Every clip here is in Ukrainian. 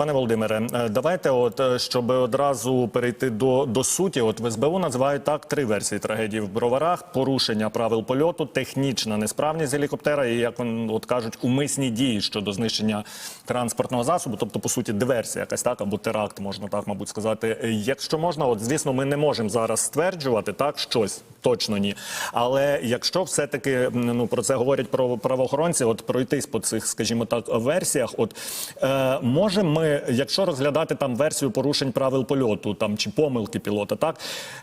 пане Володимире, е, давайте, от е, щоб одразу перейти до, до суті, от в СБУ називають так три версії трагедії в броварах: порушення правил польоту, технічна несправність гелікоптера і як он, от кажуть, умисні дії щодо знищення транспортного засобу, тобто по суті диверсія, якась так або теракт, можна так, мабуть, сказати. Якщо можна, от звісно, ми не можемо зараз стверджувати так щось точно ні. Але якщо все-таки ну про це говорять про правоохоронці, от пройтись по цих, скажімо так, версіях, от е, можемо ми, якщо розглядати там версію порушень правил польоту, там чи помилки пілота, так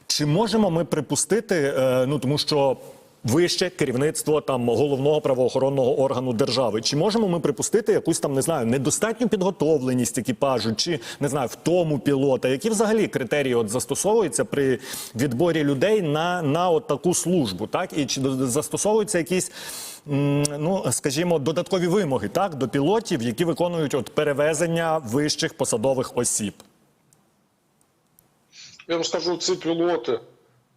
чи можемо ми припустити, е, ну тому що. Вище керівництво там головного правоохоронного органу держави. Чи можемо ми припустити якусь там не знаю недостатню підготовленість екіпажу, чи не знаю втому пілота? Які взагалі критерії от застосовуються при відборі людей на, на от таку службу? Так і чи застосовуються якісь ну скажімо додаткові вимоги так до пілотів, які виконують от перевезення вищих посадових осіб? Я вам скажу, ці пілоти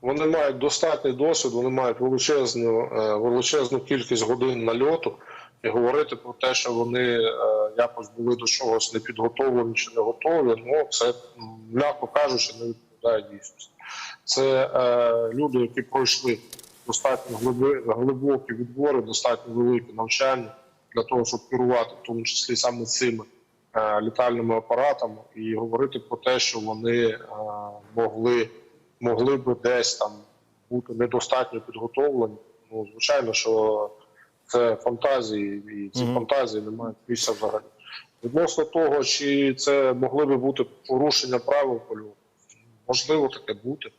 вони мають достатній досвід, вони мають величезну, е, величезну кількість годин нальоту. І говорити про те, що вони е, якось були до чогось не підготовлені чи не готові, ну це м'яко кажучи, не відповідає дійсності. Це е, люди, які пройшли достатньо глибокі відбори, достатньо велике навчання для того, щоб керувати, в тому числі саме цими е, літальними апаратами, і говорити про те, що вони е, могли, могли би десь там бути недостатньо підготовлені. Ну, звичайно, що це фантазії, і ці Мгм. фантазії не мають місця взагалі. Відносно того, чи це могли би бути порушення правил польоту, можливо таке бути.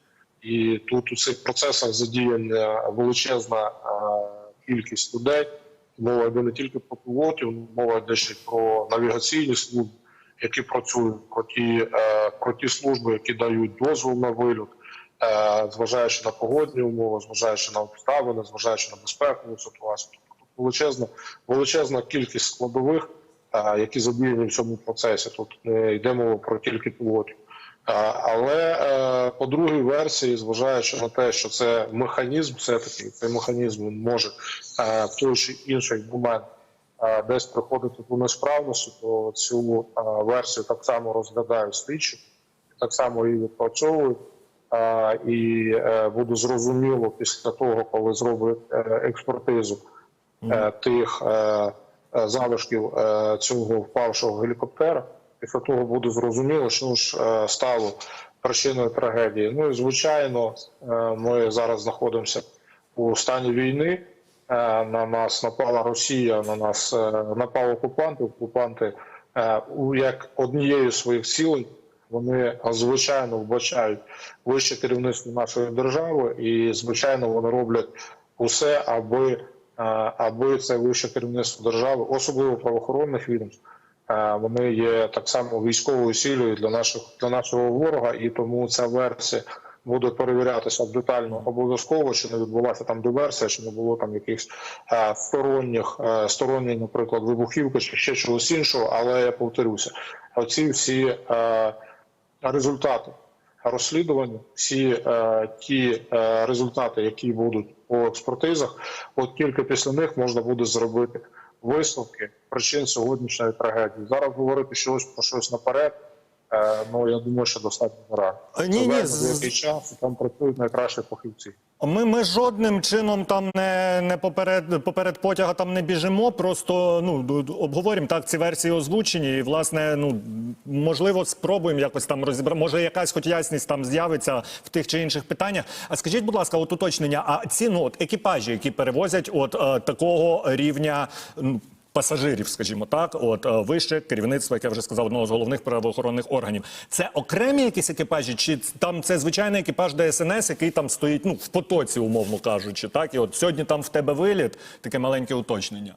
І тут у цих процесах задіяна величезна е, кількість людей. Мова йде не тільки про пілотів, мова йде ще й про навігаційні служби, які працюють, про ті, е, про ті служби, які дають дозвіл на вильот, е, зважаючи на погодні умови, зважаючи на обставини, зважаючи на безпекову ситуацію. Тобто тут величезна, величезна кількість складових, які задіяні в цьому процесі. Тут не йде мова про тільки пілотів. Але е, по другій версії, зважаючи на те, що це механізм, все таки цей механізм він може е, в той чи інший момент е, десь приходити до несправності, то цю версію так само розглядають слідчі, так само її відпрацьовують. І буде зрозуміло після того, коли зроблять експертизу тих залишків цього впавшого гелікоптера. Після того буде зрозуміло, що ж е, стало причиною трагедії. Ну і звичайно, е, ми зараз знаходимося у стані війни. Е, На нас напала Росія, на нас напали окупанти. Окупанти як однією з своїх цілей вони звичайно вбачають вище керівництво нашої держави, і звичайно вони роблять усе, аби, аби це вище керівництво держави, особливо правоохоронних відомств. Вони є так само військовою сілею для наших для нашого ворога, і тому ця версія буде перевірятися детально обов'язково, чи не відбулася там диверсія, чи не було там якихось сторонніх сторонніх, наприклад, вибухівки чи ще чогось іншого. Але я повторюся, оці всі результати розслідування, всі ті результати, які будуть по експертизах, от тільки після них можна буде зробити висновки причин сьогоднішньої трагедії. Зараз говорити щось про щось наперед. Е, Ну я думаю, що достатньо рано. Ні, ні, деякий час там працюють найкращі фахівці. Ми, ми жодним чином там не, не поперед, поперед потяга там не біжимо. Просто ну обговоримо так. Ці версії озвучені, і власне, ну можливо, спробуємо якось там розібрати. Може, якась хоч ясність там з'явиться в тих чи інших питаннях. А скажіть, будь ласка, от уточнення, а ці ну от екіпажі, які перевозять от е, такого рівня. Пасажирів, скажімо так, от е, вище керівництво, як я вже сказав, одного з головних правоохоронних органів. Це окремі якісь екіпажі, чи там це звичайний екіпаж ДСНС, який там стоїть ну в потоці, умовно кажучи, так і от сьогодні там в тебе виліт, таке маленьке уточнення.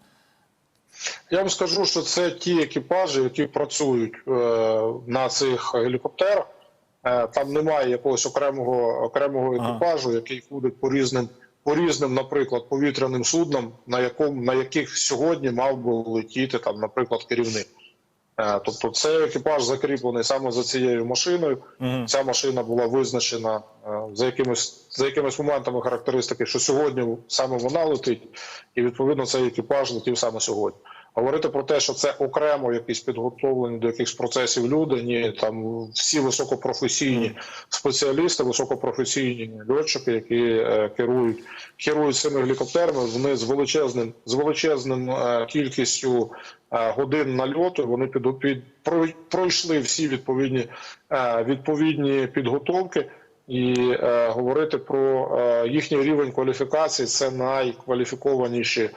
Я вам скажу, що це ті екіпажі, які працюють е, на цих гелікоптерах. Е, там немає якогось окремого окремого Ага. екіпажу, який ходить по різним, по різним, наприклад, повітряним суднам, на якому на яких сьогодні мав би летіти там, наприклад, керівник. Е, Тобто, це екіпаж закріплений саме за цією машиною. Мгм. Ця машина була визначена е, за якимись за якимись моментами характеристики, що сьогодні саме вона летить, і відповідно цей екіпаж летів саме сьогодні. Говорити про те, що це окремо якісь підготовлені до якихось процесів люди, ні, там всі високопрофесійні спеціалісти, високопрофесійні льотчики, які е, керують керують цими гелікоптерами. Вони з величезним з величезним е, кількістю е, годин нальоту. Вони під, під пройшли всі відповідні е, відповідні підготовки. І е, говорити про е, їхній рівень кваліфікації це найкваліфікованіші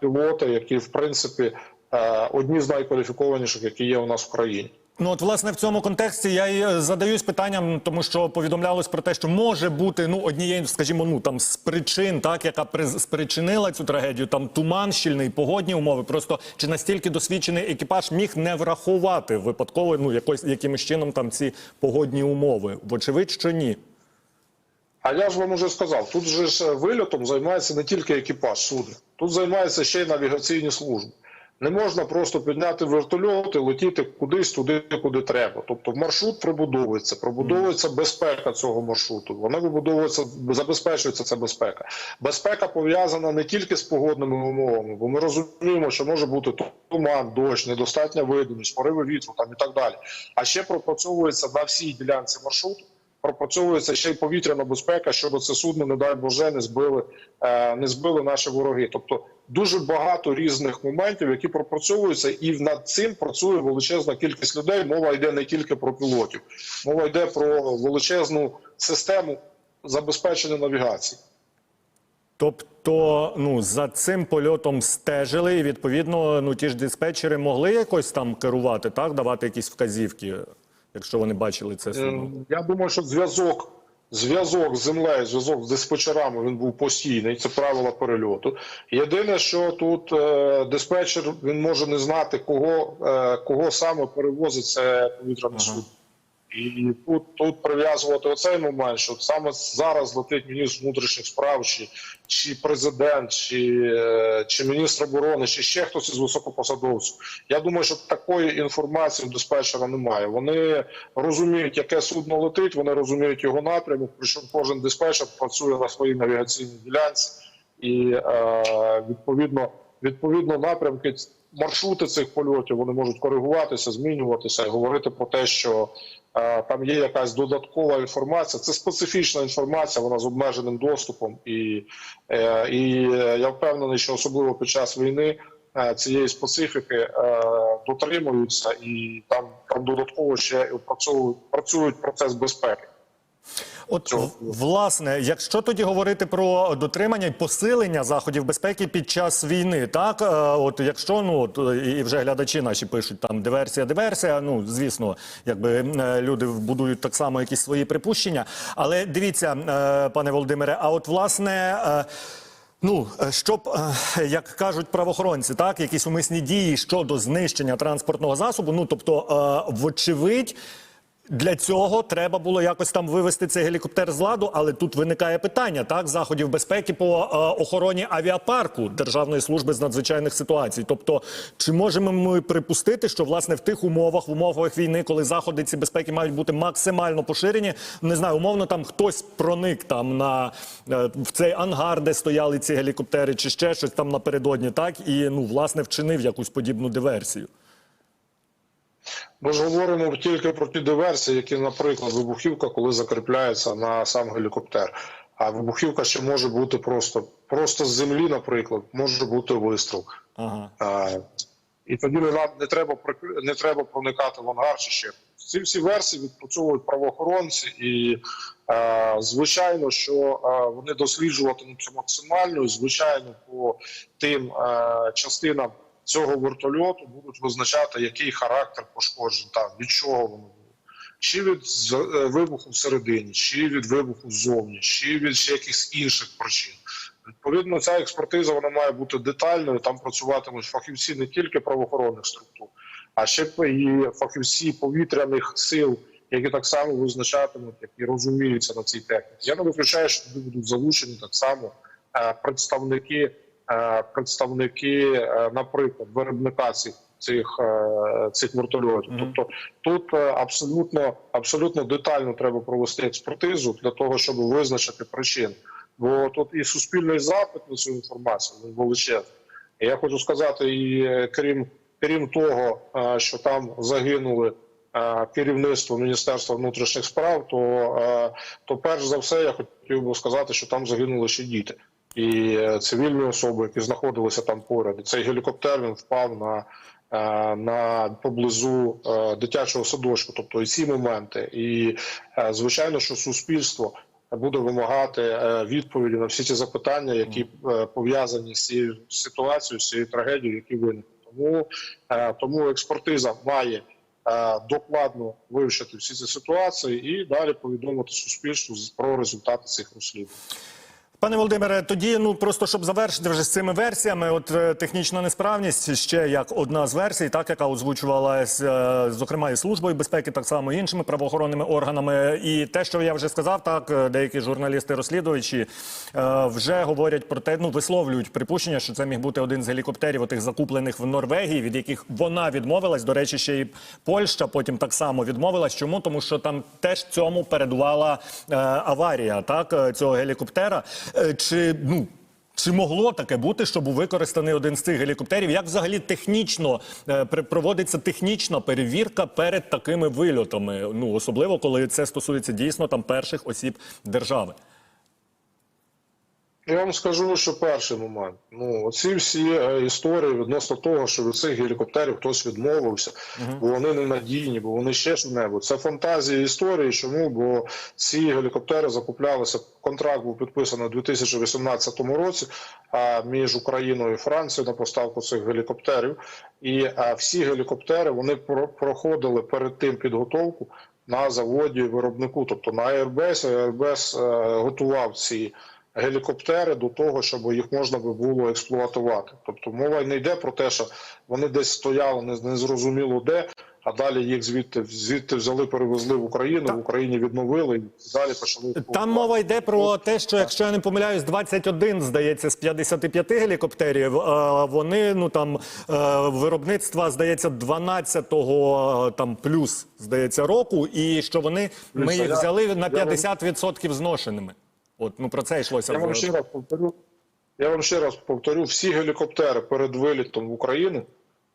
пілоти, які в принципі е, одні з найкваліфікованіших, які є у нас в країні. Ну от власне в цьому контексті я і е, задаюсь питанням, тому що повідомлялось про те, що може бути ну однією, скажімо, ну там з причин, так яка спричинила цю трагедію, там туман щільний, погодні умови. Просто чи настільки досвідчений екіпаж міг не врахувати випадково, ну якось якимось чином там ці погодні умови? Вочевидь, що ні. А я ж вам уже сказав, тут же ж вильотом займається не тільки екіпаж судна, тут займаються ще й навігаційні служби. Не можна просто підняти вертольот і летіти кудись туди, куди треба. Тобто маршрут прибудовується, пробудовується безпека цього маршруту. Вона вибудовується, забезпечується ця безпека. Безпека пов'язана не тільки з погодними умовами, бо ми розуміємо, що може бути туман, дощ, недостатня видимість, пориви вітру там і так далі. А ще пропрацьовується на всій ділянці маршруту пропрацьовується ще й повітряна безпека, щоб це судно, не дай Боже, не збили, е, не збили наші вороги. Тобто дуже багато різних моментів, які пропрацьовуються, і над цим працює величезна кількість людей. Мова йде не тільки про пілотів, мова йде про величезну систему забезпечення навігації. Тобто, ну за цим польотом стежили, і відповідно, ну ті ж диспетчери могли якось там керувати, так давати якісь вказівки, якщо вони бачили це судно. Е, Я думаю, що зв'язок. Зв'язок з землею, зв'язок з диспетчерами він був постійний. Це правила перельоту. Єдине, що тут е, диспетчер він може не знати, кого, е, кого саме перевозить це повітряне судно. І тут, тут прив'язувати оцей момент, що саме зараз летить міністр внутрішніх справ, чи, чи президент, чи, е, чи міністр оборони, чи ще хтось із високопосадовців. Я думаю, що такої інформації у диспетчера немає. Вони розуміють, яке судно летить, вони розуміють його напрямок. Причому кожен диспетчер працює на своїй навігаційній ділянці, і е, відповідно, відповідно напрямки. Маршрути цих польотів вони можуть коригуватися, змінюватися і говорити про те, що е, там є якась додаткова інформація. Це специфічна інформація, вона з обмеженим доступом, і, е, і е, я впевнений, що особливо під час війни е, цієї специфіки е, дотримуються, і там, там додатково ще і працюють, працюють процес безпеки. От власне, якщо тоді говорити про дотримання і посилення заходів безпеки під час війни, так е, от якщо ну от і вже глядачі наші пишуть там диверсія, диверсія. Ну звісно, якби е, люди будують так само якісь свої припущення. Але дивіться, е, пане Володимире, а от власне. Ну, щоб, як кажуть правоохоронці, так, якісь умисні дії щодо знищення транспортного засобу, ну, тобто, вочевидь, для цього треба було якось там вивести цей гелікоптер з ладу, але тут виникає питання так заходів безпеки по е, охороні авіапарку Державної служби з надзвичайних ситуацій. Тобто, чи можемо ми припустити, що власне в тих умовах, в умовах війни, коли заходи ці безпеки мають бути максимально поширені, не знаю, умовно там хтось проник там на е, в цей ангар, де стояли ці гелікоптери, чи ще щось там напередодні, так і ну власне вчинив якусь подібну диверсію. Ми ж говоримо тільки про ті диверсії, які, наприклад, вибухівка, коли закріпляється на сам гелікоптер. А вибухівка ще може бути просто, просто з землі, наприклад, може бути вистріл. Ага. А, і тоді не, не, треба, не треба проникати в ангар чи ще. Ці всі версії відпрацьовують правоохоронці, і е, звичайно, що е, вони досліджуватимуть це максимально. Звичайно, по тим е, частинам цього вертольоту будуть визначати, який характер пошкоджень, там від чого воно було. Чи від е, вибуху всередині, чи від вибуху ззовні, чи від ще якихось інших причин. Відповідно, ця експертиза вона має бути детальною. Там працюватимуть фахівці не тільки правоохоронних структур, а ще і фахівці повітряних сил, які так само визначатимуть, які розуміються на цій техніці. Я не виключаю, що туди будуть залучені так само е, представники, представники, е, наприклад, виробника цих цих, е, цих вертольотів. Мгм. Тобто тут е, абсолютно абсолютно детально треба провести експертизу для того, щоб визначити причини. Бо тут і суспільний запит на цю інформацію він величезний. І я хочу сказати, і е, крім крім того, е, що там загинули е, керівництво Міністерства внутрішніх справ, то, е, то перш за все я хотів би сказати, що там загинули ще діти і е, цивільні особи, які знаходилися там поряд. І цей гелікоптер він впав на, е, на поблизу е, дитячого садочку. Тобто і ці моменти. І звичайно, що суспільство буде вимагати відповіді на всі ці запитання, які пов'язані з цією ситуацією, з цією трагедією, які виникли. Тому, тому експертиза має докладно вивчити всі ці ситуації і далі повідомити суспільству про результати цих розслідувань. Пане Володимире, тоді ну просто щоб завершити вже з цими версіями, от е, технічна несправність ще як одна з версій, так яка озвучувалась, е, зокрема і службою безпеки, так само і іншими правоохоронними органами. І те, що я вже сказав, так е, деякі журналісти розслідувачі е, вже говорять про те, ну висловлюють припущення, що це міг бути один з гелікоптерів, отих закуплених в Норвегії, від яких вона відмовилась. До речі, ще і Польща потім так само відмовилась. Чому? Тому що там теж цьому передувала аварія, так цього гелікоптера. Е, Чи ну чи могло таке бути, щоб використаний один з цих гелікоптерів? Як взагалі технічно е, проводиться технічна перевірка перед такими вильотами? Ну особливо коли це стосується дійсно там перших осіб держави? Я вам скажу, що перший момент. Ну, оці всі е, історії відносно того, що від цих гелікоптерів хтось відмовився, бо вони ненадійні, бо вони ще що-небудь. Це фантазії історії. Чому? Бо ці гелікоптери закуплялися. Контракт був підписаний у 2018 році а, між Україною і Францією на поставку цих гелікоптерів. І а, всі гелікоптери вони про- проходили перед тим підготовку на заводі виробнику, тобто на Airbus. Airbus е, готував ці гелікоптери до того, щоб їх можна би було експлуатувати. Тобто мова не йде про те, що вони десь стояли не- незрозуміло де, а далі їх звідти звідти взяли, перевезли в Україну, в Україні відновили і далі почали Там мова йде про те, що якщо я не помиляюсь, 21, здається, з 55 гелікоптерів. е, Вони ну там е, виробництва здається 12-го е, там плюс здається року, і що вони ми їх взяли на я вам- 50% зношеними. От ну про це йшлося. Я вам ще раз повторю. Я вам ще раз повторю, всі гелікоптери перед вилітом в Україну,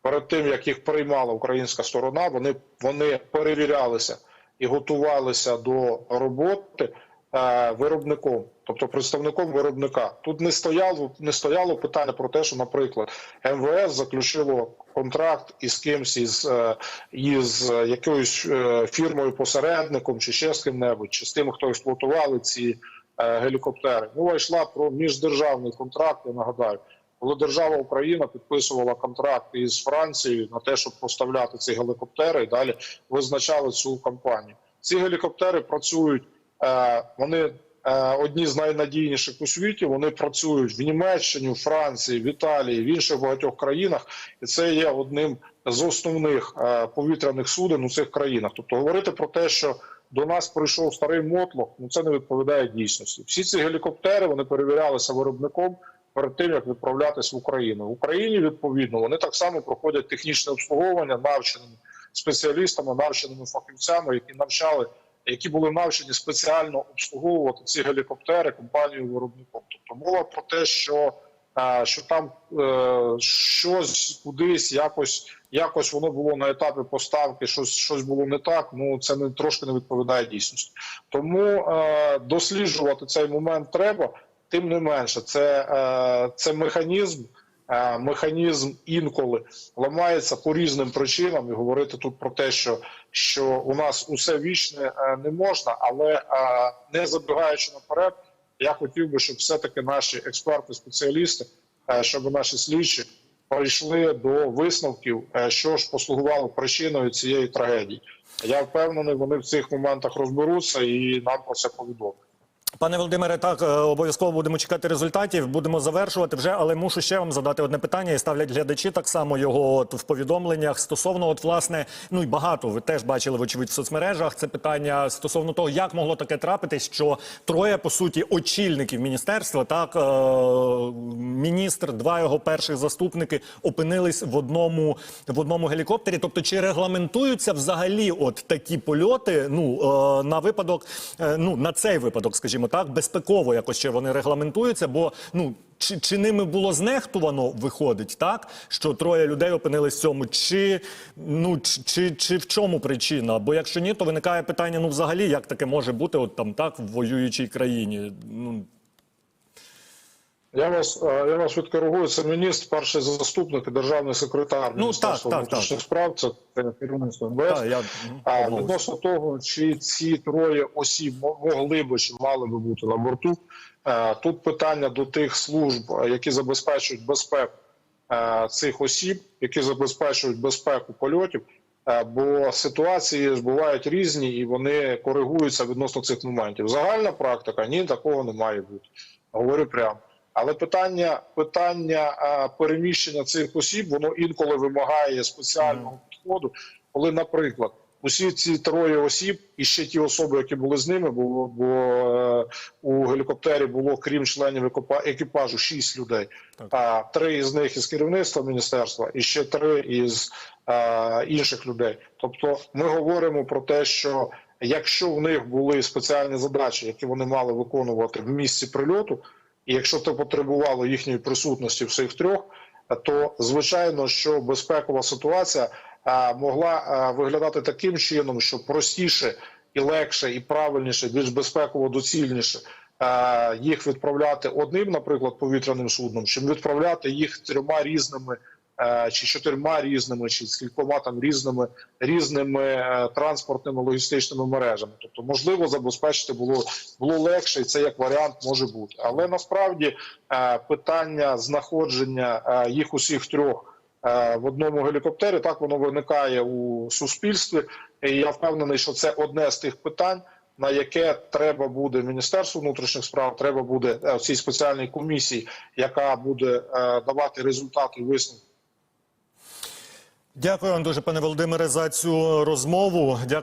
перед тим як їх приймала українська сторона, вони, вони перевірялися і готувалися до роботи е, виробником, тобто представником виробника. Тут не стояло не стояло питання про те, що, наприклад, МВС заключило контракт із кимсь із, е, із якоюсь е, фірмою посередником чи ще з ким-небудь, чи з тим, хто експлуатували ці гелікоптери. Мова йшла про міждержавний контракт. Я нагадаю, коли держава Україна підписувала контракт із Францією на те, щоб поставляти ці гелікоптери, і далі визначали цю кампанію. Ці гелікоптери працюють. е, Вони е, одні з найнадійніших у світі. Вони працюють в Німеччині, в Франції, в Італії, в інших багатьох країнах, і це є одним з основних е, повітряних суден у цих країнах. Тобто говорити про те, що до нас прийшов старий мотлох, ну це не відповідає дійсності. Всі ці гелікоптери вони перевірялися виробником перед тим, як відправлятись в Україну. В Україні відповідно вони так само проходять технічне обслуговування навченими спеціалістами, навченими фахівцями, які навчали, які були навчені спеціально обслуговувати ці гелікоптери компанію виробником. Тобто мова про те, що що там е, щось кудись якось якось воно було на етапі поставки, щось щось було не так. Ну це не трошки не відповідає дійсності. Тому е, досліджувати цей момент треба. Тим не менше, це, е, це механізм. Механізм інколи ламається по різним причинам, і говорити тут про те, що, що у нас усе вічне не можна, але не забігаючи наперед, я хотів би, щоб все-таки наші експерти, спеціалісти, е, щоб наші слідчі прийшли до висновків, е, що ж послугувало причиною цієї трагедії. Я впевнений, вони в цих моментах розберуться і нам про це повідомлять. Пане Володимире, так е, обов'язково будемо чекати результатів. Будемо завершувати вже, але мушу ще вам задати одне питання. І ставлять глядачі так само його от в повідомленнях стосовно, от власне, ну і багато ви теж бачили вочевидь в соцмережах. Це питання стосовно того, як могло таке трапитись, що троє по суті очільників міністерства, так е, міністр, два його перших заступники опинились в одному в одному гелікоптері. Тобто, чи регламентуються взагалі от такі польоти? Ну е, на випадок, е, ну на цей випадок, скажімо. Скажімо так, безпеково якось ще вони регламентуються, бо ну. Чи, чи ними було знехтувано, виходить, так? Що троє людей опинились в цьому, чи, ну, чи, чи, чи в чому причина? Бо якщо ні, то виникає питання, ну взагалі, як таке може бути от там так в воюючій країні? Ну, Я вас, е, я вас відкоригую, це міністр, перший заступник і державний секретар Ну, Міністерства так, так, справ, це керівництво МВС. та, я А відносно того, чи ці троє осіб могли би чи мали би бути на борту, е, тут питання до тих служб, е, які забезпечують безпеку цих осіб, які забезпечують безпеку польотів. Бо ситуації ж бувають різні і вони коригуються відносно цих моментів. Загальна практика ні, такого не має бути. Говорю прямо. Але питання питання е, переміщення цих осіб воно інколи вимагає спеціального підходу, коли, наприклад, усі ці троє осіб і ще ті особи, які були з ними, бо, бо е, у гелікоптері було крім членів екіпа- екіпажу шість людей. А три із них із керівництва міністерства, і ще три із е, інших людей. Тобто, ми говоримо про те, що якщо в них були спеціальні задачі, які вони мали виконувати в місці прильоту, і якщо це потребувало їхньої присутності всіх трьох, то звичайно, що безпекова ситуація могла виглядати таким чином, що простіше і легше, і правильніше, більш безпеково доцільніше їх відправляти одним, наприклад, повітряним судном, чим відправляти їх трьома різними. Е, Чи чотирма різними, чи з кількома там різними різними е, транспортними логістичними мережами, тобто можливо забезпечити було було легше, і це як варіант може бути. Але насправді е, питання знаходження їх усіх трьох в одному гелікоптері так воно виникає у суспільстві. І я впевнений, що це одне з тих питань. На яке треба буде Міністерству внутрішніх справ, треба буде цій спеціальній комісії, яка буде давати результати висновки Дякую вам дуже, пане Володимире, за цю розмову. Дякую.